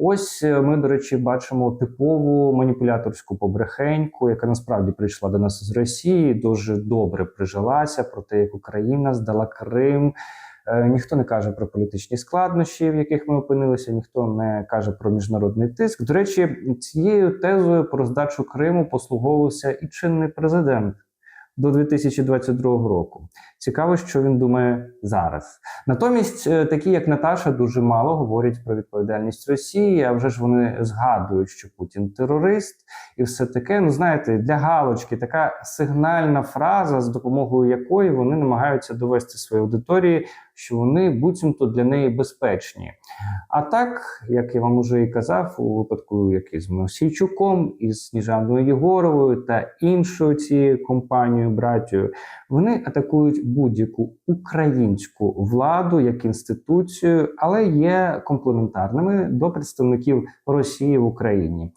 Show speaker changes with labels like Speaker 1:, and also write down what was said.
Speaker 1: Ось е, ми, до речі, бачимо типову маніпуляторську побрехеньку, яка насправді прийшла до нас з Росії, дуже добре прижилася про те, як Україна здала Крим. Е, Ніхто не каже про політичні складнощі, в яких ми опинилися, ніхто не каже про міжнародний тиск. До речі, цією тезою про здачу Криму послуговувався і чинний президент до 2022 року. Цікаво, що він думає зараз. Натомість, е, такі як Наташа, дуже мало говорять про відповідальність Росії. А вже ж вони згадують, що Путін терорист і все таке. Ну знаєте, для галочки така сигнальна фраза, з допомогою якої вони намагаються довести своїй аудиторії, що вони буцімто для неї безпечні. А так, як я вам уже і казав, у випадку як із Мосійчуком, із Сніжаною Єгоровою та іншою цією компанією братію, вони атакують будь-яку українську владу як інституцію, але є комплементарними до представників Росії в Україні.